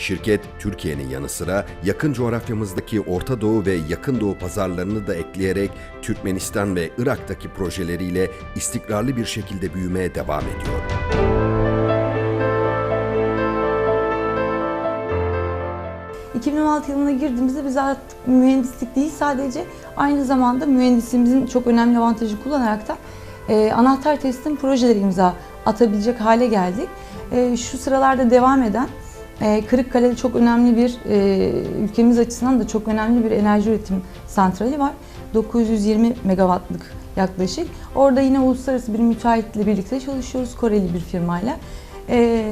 Şirket, Türkiye'nin yanı sıra yakın coğrafyamızdaki Orta Doğu ve Yakın Doğu pazarlarını da ekleyerek Türkmenistan ve Irak'taki projeleriyle istikrarlı bir şekilde büyümeye devam ediyor. Hı. 2016 yılına girdiğimizde biz artık mühendislik değil sadece aynı zamanda mühendisimizin çok önemli avantajı kullanarak da e, anahtar teslim projeleri imza atabilecek hale geldik. E, şu sıralarda devam eden e, Kırıkkale'de çok önemli bir, e, ülkemiz açısından da çok önemli bir enerji üretim santrali var. 920 megawattlık yaklaşık. Orada yine uluslararası bir müteahhitle birlikte çalışıyoruz, Koreli bir firmayla. E,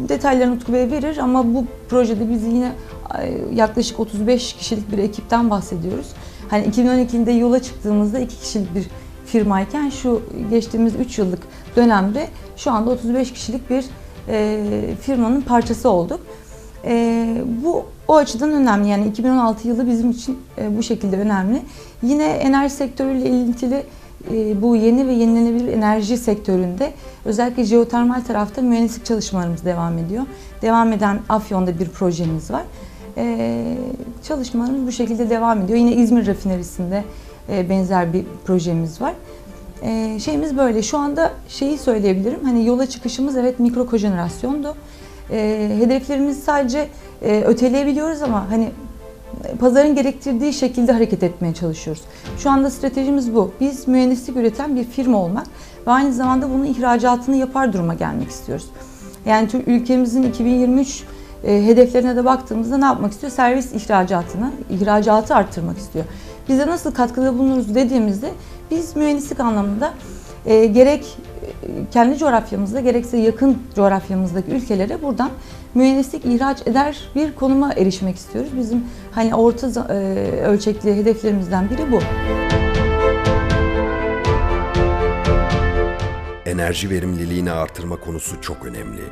detaylarını Utku Bey verir ama bu projede biz yine e, yaklaşık 35 kişilik bir ekipten bahsediyoruz. Hani 2012'de yola çıktığımızda 2 kişilik bir firmayken şu geçtiğimiz 3 yıllık dönemde şu anda 35 kişilik bir e, firmanın parçası olduk. E, bu o açıdan önemli. Yani 2016 yılı bizim için e, bu şekilde önemli. Yine enerji sektörüyle ilintili e, bu yeni ve yenilenebilir enerji sektöründe özellikle jeotermal tarafta mühendislik çalışmalarımız devam ediyor. Devam eden Afyon'da bir projemiz var. E, çalışmalarımız bu şekilde devam ediyor. Yine İzmir rafinerisinde benzer bir projemiz var. E, şeyimiz böyle. Şu anda şeyi söyleyebilirim. Hani yola çıkışımız evet mikro kojenerasyondu. E, hedeflerimizi sadece e, öteleyebiliyoruz ama hani pazarın gerektirdiği şekilde hareket etmeye çalışıyoruz. Şu anda stratejimiz bu. Biz mühendislik üreten bir firma olmak ve aynı zamanda bunun ihracatını yapar duruma gelmek istiyoruz. Yani ülkemizin 2023 e, hedeflerine de baktığımızda ne yapmak istiyor? Servis ihracatını, ihracatı arttırmak istiyor. Bize nasıl katkıda bulunuruz dediğimizde biz mühendislik anlamında e, gerek e, kendi coğrafyamızda gerekse yakın coğrafyamızdaki ülkelere buradan mühendislik ihraç eder bir konuma erişmek istiyoruz. Bizim hani orta e, ölçekli hedeflerimizden biri bu. Enerji verimliliğini artırma konusu çok önemli.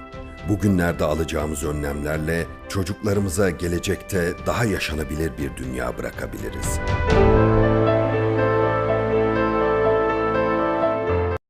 Bugünlerde alacağımız önlemlerle çocuklarımıza gelecekte daha yaşanabilir bir dünya bırakabiliriz.